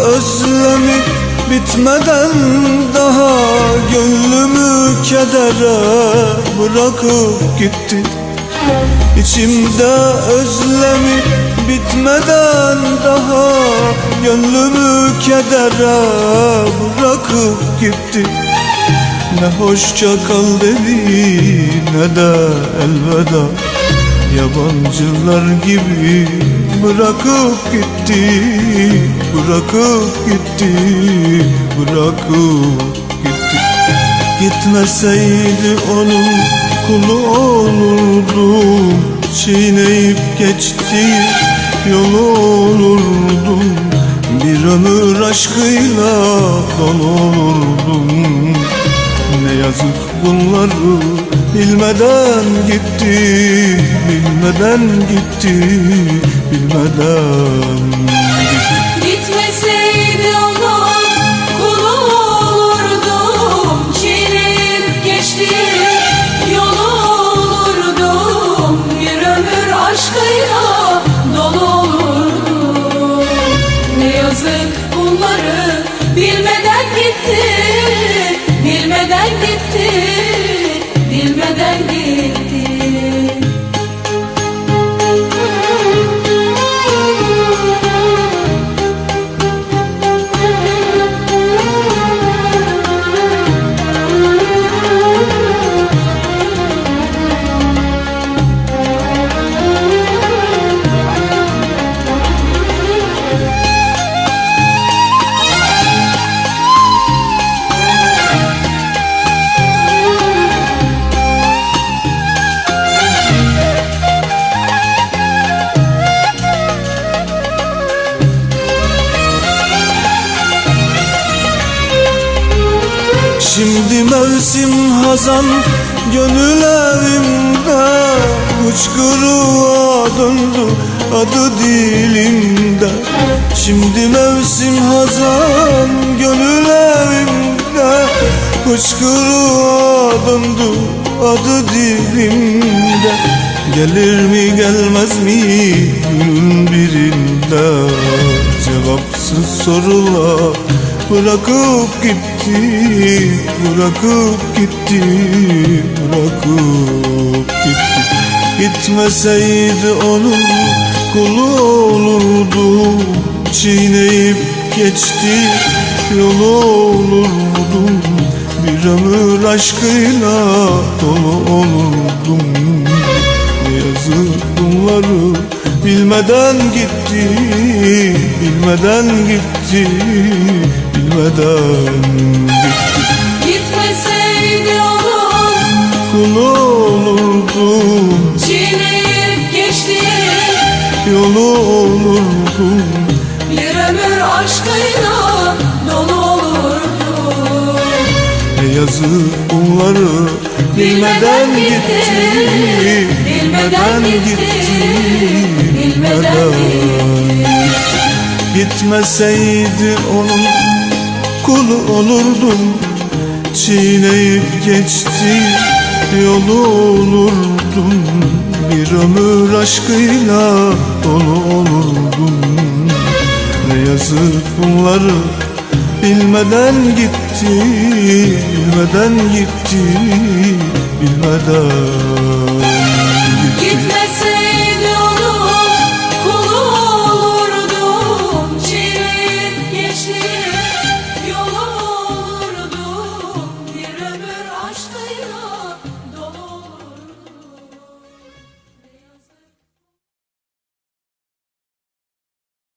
özlemi bitmeden daha Gönlümü kedere bırakıp gitti. İçimde özlemi bitmeden daha Gönlümü kedere bırakıp gitti. Ne hoşça kal dedi ne de elveda Yabancılar gibi bırakıp gitti Bırakıp gitti Bırakıp gitti. Gitmeseydi onun kulu olurdum Çiğneyip geçti yolu olurdum Bir ömür aşkıyla dolu olurdum Ne yazık bunları bilmeden gitti Bilmeden gitti Bilmeden mevsim hazan Gönül evimde Uçkuruğa döndü Adı dilimde. Şimdi mevsim hazan Gönül evimde Uçkuruğa döndü Adı dilimde. Gelir mi gelmez mi Günün birinde? Cevapsız sorular Bırakıp gitti, bırakıp gitti, bırakıp gitti. Gitmeseydi onun kulu olurdu Çiğneyip geçti, yolu olurdum Bir ömür aşkıyla dolu olurdum. Ne yazık bunları bilmeden gitti Bilmeden gitti Bilmeden gitti Gitmeseydi onun Kulu olurdum Çiğneyip geçti Yolu olurdum Bir ömür aşkıyla dolu olurdu. Ne yazık bunları bilmeden gitti Bilmeden gitti. Bilmeden Gitmeseydi onun kulu olurdum. Çiğneyip geçti yolu olurdum. Bir ömür aşkıyla dolu olurdum. Ne yazık bunları bilmeden gitti Bilmeden gitti Bilmeden taş